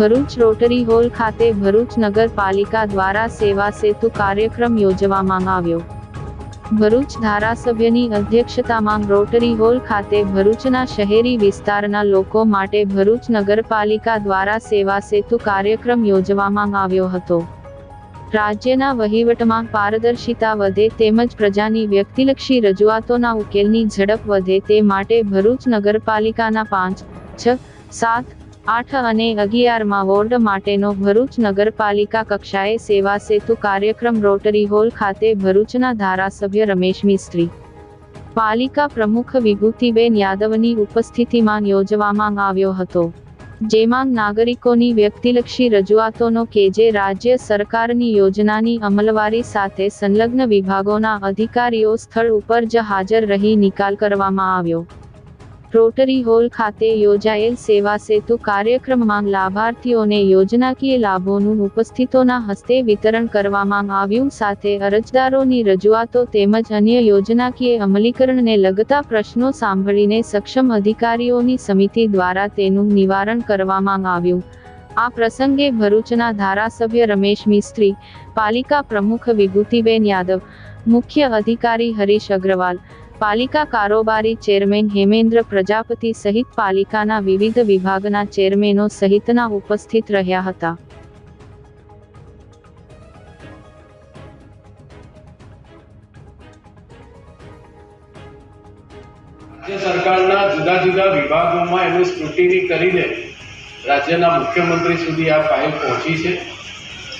Bharuch rotary hall ખાતે ભરૂચ નગરપાલિકા દ્વારા સેવા સેતુ કાર્યક્રમ યોજવામાં આવ્યો. ભરૂચ ધારાસભ્યની અધ્યક્ષતામાં રોટરી હોલ ખાતે ભરૂચના શહેરી વિસ્તારના લોકો માટે ભરૂચ નગરપાલિકા દ્વારા સેવા સેતુ કાર્યક્રમ યોજવામાં આવ્યો હતો. રાજ્યના વહીવટમાં પારદર્શિતા વધે તેમજ પ્રજાની વ્યક્તિલક્ષી રજૂઆતોના ઉકેલની ઝડપ વધે તે માટે ભરૂચ નગરપાલિકાના પાંચ, છ, સાત આઠ અને અગિયારમાં વોર્ડ માટેનો ભરૂચ નગરપાલિકા કક્ષાએ સેવા સેતુ કાર્યક્રમ રોટરી હોલ ખાતે ભરૂચના ધારાસભ્ય રમેશ મિસ્ત્રી. પાલિકા પ્રમુખ વિભૂતિબેન યાદવની ઉપસ્થિતિમાં યોજવામાં આવ્યો હતો, જેમાં નાગરિકોની વ્યક્તિલક્ષી રજૂઆતોનો કે જે રાજ્ય સરકારની યોજનાની અમલવારી સાથે સંલગ્ન વિભાગોના અધિકારીઓ સ્થળ ઉપર જ હાજર રહી નિકાલ કરવામાં આવ્યો. રોટરી હોલ ખાતે યોજાયેલ સેવા સેતુ કાર્યક્રમમાં લાભાર્થીઓને યોજનાકીય લાભોનું ઉપસ્થિતોના હસ્તે વિતરણ કરવામાં આવ્યું. સાથે અરજદારોની રજૂઆતો તેમજ અન્ય યોજનાકીય અમલીકરણને લગતા પ્રશ્નો સાંભળીને સક્ષમ અધિકારીઓની સમિતિ દ્વારા તેનું નિવારણ કરવામાં આવ્યું. આ પ્રસંગે ભરૂચના ધારાસભ્ય રમેશ મિસ્ત્રી, પાલિકા પ્રમુખ વિભૂતિબેન યાદવ, મુખ્ય અધિકારી હરીશ અગ્રવાલ પાલિકા કારોબારી ચેરમેન હેમેન્દ્ર પ્રજાપતિ સહિત પાલિકાના વિવિધ વિભાગના ચેરમેનો સહિતના ઉપસ્થિત રહ્યા હતા. સરકારના જુદા જુદા વિભાગોમાં એનું સ્ક્રુટિની કરીને રાજ્યના મુખ્યમંત્રી સુધી આ ફાઇલ પહોંચી છે.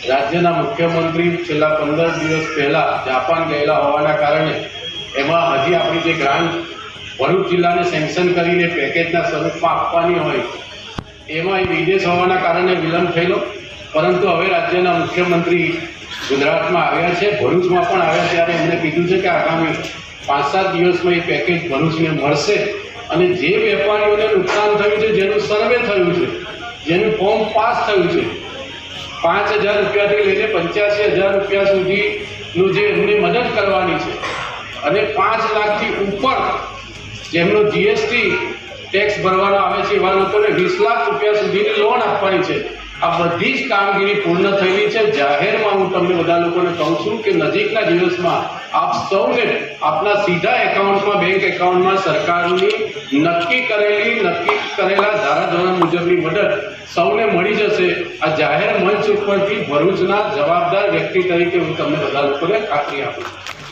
રાજ્યના મુખ્યમંત્રી છેલ્લા પંદર દિવસ પહેલા જાપાન ગયેલા હોવાના કારણે એમાં હજી આપણી જે ગ્રાન્ટ ભરૂચ જિલ્લાને સેન્કશન કરીને પેકેજના સ્વરૂપમાં આપવાની હોય, એમાં એ વિદેશ હોવાના કારણે વિલંબ થયેલો. પરંતુ હવે રાજ્યના મુખ્યમંત્રી ગુજરાતમાં આવ્યા છે, ભરૂચમાં પણ આવ્યા ત્યારે એમણે કીધું છે કે આગામી પાંચ સાત દિવસમાં એ પેકેજ ભરૂચને મળશે. અને જે વેપારીઓને નુકસાન થયું છે, જેનું સર્વે થયું છે, જેનું ફોર્મ પાસ થયું છે, પાંચ હજાર રૂપિયાથી લઈને પંચ્યાસી હજાર રૂપિયા સુધીનું જે એમની અને પાંચ લાખથી ઉપર જેમનો જીએસટી ટેક્સ ભરવાનો આવે છે, એવા લોકોને વીસ લાખ રૂપિયા સુધીની લોન આપવાની છે. આ બધી જ કામગીરી પૂર્ણ થયેલી છે. જાહેરમાં હું તમને બધા લોકોને કહું છું કે નજીકના દિવસમાં આપ સૌને આપના સીધા એકાઉન્ટમાં, બેંક એકાઉન્ટમાં સરકારની નક્કી કરેલી, નક્કી કરેલા ધારાધોરણ મુજબની મદદ સૌને મળી જશે. આ જાહેર મંચ ઉપરથી ભરૂચના જવાબદાર વ્યક્તિ તરીકે હું તમને બધા લોકોને ખાતરી આપું છું.